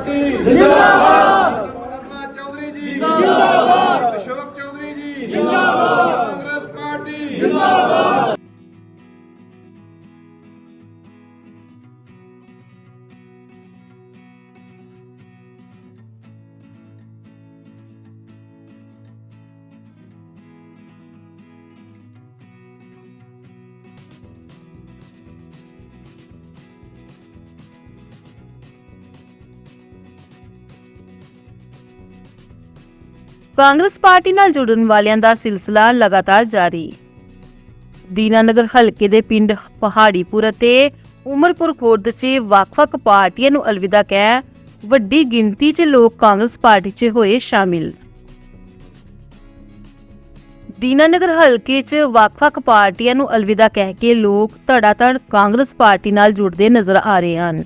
Party ਜਿੰਦਾਬਾਦ Congress party ਨਾਲ ਜੁੜਨ ਵਾਲਿਆਂ ਦਾ ਸਿਲਸਿਲਾ ਲਗਾਤਾਰ ਜਾਰੀ। ਦੀਨਾਨਗਰ ਹਲਕੇ ਦੇ ਪਿੰਡ ਪਹਾੜੀਪੁਰ ਅਤੇ ਉਮਰਪੁਰ ਖੁਰਦ 'ਚ ਵੱਖ-ਵੱਖ ਪਾਰਟੀਆਂ ਨੂੰ ਅਲਵਿਦਾ ਕਹਿ ਵੱਡੀ ਗਿਣਤੀ 'ਚ ਲੋਕ ਕਾਂਗਰਸ ਪਾਰਟੀ 'ਚ ਹੋਏ ਸ਼ਾਮਿਲ। ਦੀਨਾਨਗਰ ਹਲਕੇ 'ਚ ਵੱਖ-ਵੱਖ ਪਾਰਟੀਆਂ ਨੂੰ ਅਲਵਿਦਾ ਕਹਿ ਕੇ ਲੋਕ ਧੜਾਧੜ ਕਾਂਗਰਸ ਪਾਰਟੀ ਨਾਲ ਜੁੜਦੇ ਨਜ਼ਰ ਆ ਰਹੇ ਹਨ।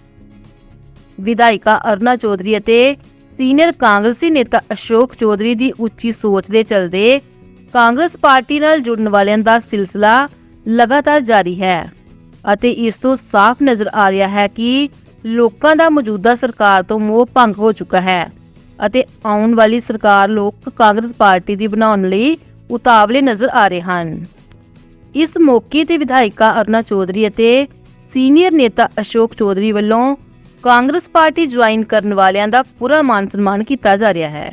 ਵਿਧਾਇਕਾ ਅਰਨਾ ਚੌਧਰੀ ਅਤੇ ਸੀਨੀਅਰ ਕਾਂਗਰਸੀ ਨੇਤਾ ਅਸ਼ੋਕ ਚੌਧਰੀ ਦੀ ਉੱਚੀ ਸੋਚ ਦੇ ਚਲਦੇ ਕਾਂਗਰਸ ਪਾਰਟੀ ਨਾਲ ਜੁੜਨ ਵਾਲਿਆਂ ਦਾ ਸਿਲਸਿਲਾ ਲਗਾਤਾਰ ਜਾਰੀ ਹੈ ਅਤੇ ਇਸ ਤੋਂ ਸਾਫ਼ ਨਜ਼ਰ ਆ ਰਿਹਾ ਹੈ ਕਿ ਲੋਕਾਂ ਦਾ ਮੌਜੂਦਾ ਸਰਕਾਰ ਤੋਂ ਮੋਹ ਭੰਗ ਹੋ ਚੁੱਕਾ ਹੈ ਅਤੇ ਆਉਣ ਵਾਲੀ ਸਰਕਾਰ ਲੋਕ ਕਾਂਗਰਸ ਪਾਰਟੀ ਦੀ ਬਣਾਉਣ ਲਈ ਉਤਾਵਲੇ ਨਜ਼ਰ ਆ ਰਹੇ ਹਨ। ਇਸ ਮੌਕੇ ਤੇ ਵਿਧਾਇਕਾ ਅਰਨਾ ਚੌਧਰੀ ਅਤੇ ਸੀਨੀਅਰ ਨੇਤਾ ਅਸ਼ੋਕ ਚੌਧਰੀ ਵੱਲੋਂ ਕਾਂਗਰਸ ਪਾਰਟੀ ਜੁਆਇਨ ਕਰਨ ਵਾਲਿਆਂ ਦਾ ਪੂਰਾ ਮਾਨ ਸਨਮਾਨ ਕੀਤਾ ਜਾ ਰਿਹਾ ਹੈ।